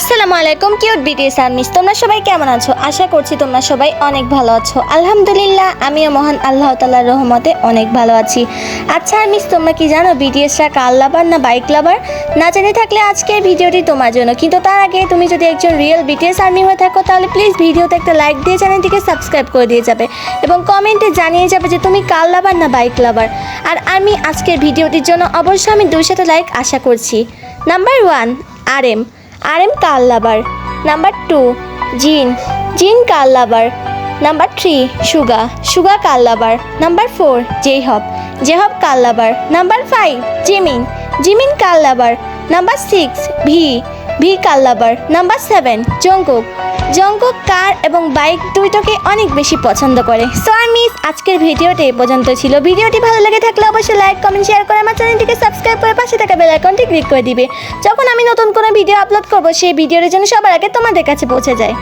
আসসালামু আলাইকুম, cute BTS armies তোমরা সবাই কেমন আছো? আশা করছি তোমরা সবাই অনেক ভালো আছো। আলহামদুলিল্লাহ, আমিও মহান আল্লাহ তালার রহমতে অনেক ভালো আছি। আচ্ছা আর্মিস তোমরা কি জানো বিটিএসরা কার লাভার না বাইক লাভার না জেনে থাকলে আজকের ভিডিওটি তোমার জন্য। কিন্তু তার আগে তুমি যদি একজন রিয়েল বিটিএস আর্মি হয়ে থাকো, তাহলে প্লিজ ভিডিওতে একটা লাইক দিয়ে চ্যানেলটিকে সাবস্ক্রাইব করে দিয়ে যাবে এবং কমেন্টে জানিয়ে যাবে যে তুমি কার লাভার না বাইক লাভার আর আমি আজকের ভিডিওটির জন্য অবশ্যই আমি দুইশোটা লাইক আশা করছি। Number one R M R M কার lover. Number two, Jin. Jin কার lover. Number three, Suga. Suga কার lover. Number four J Hope J Hope কার lover. Number five, Jimin. Jimin কার lover. Number six, V. V কার lover number seven Jungkook Jungkook কার এবং bike দুইটাকে অনেক বেশি পছন্দ করে। So miss আজকের ভিডিওটি পর্যন্ত ছিল। ভিডিওটি ভালো লেগে থাকলে অবশ্যই লাইক কমেন্ট শেয়ার করে আমার চ্যানেলটিকে সাবস্ক্রাইব করে পাশে থাকা বেল আইকনটি ক্লিক করে দিবে। যখন আমি নতুন কোনো ভিডিও আপলোড করব, সেই ভিডিওর জন্য সবার আগে তোমাদের কাছে পৌঁছে যায়।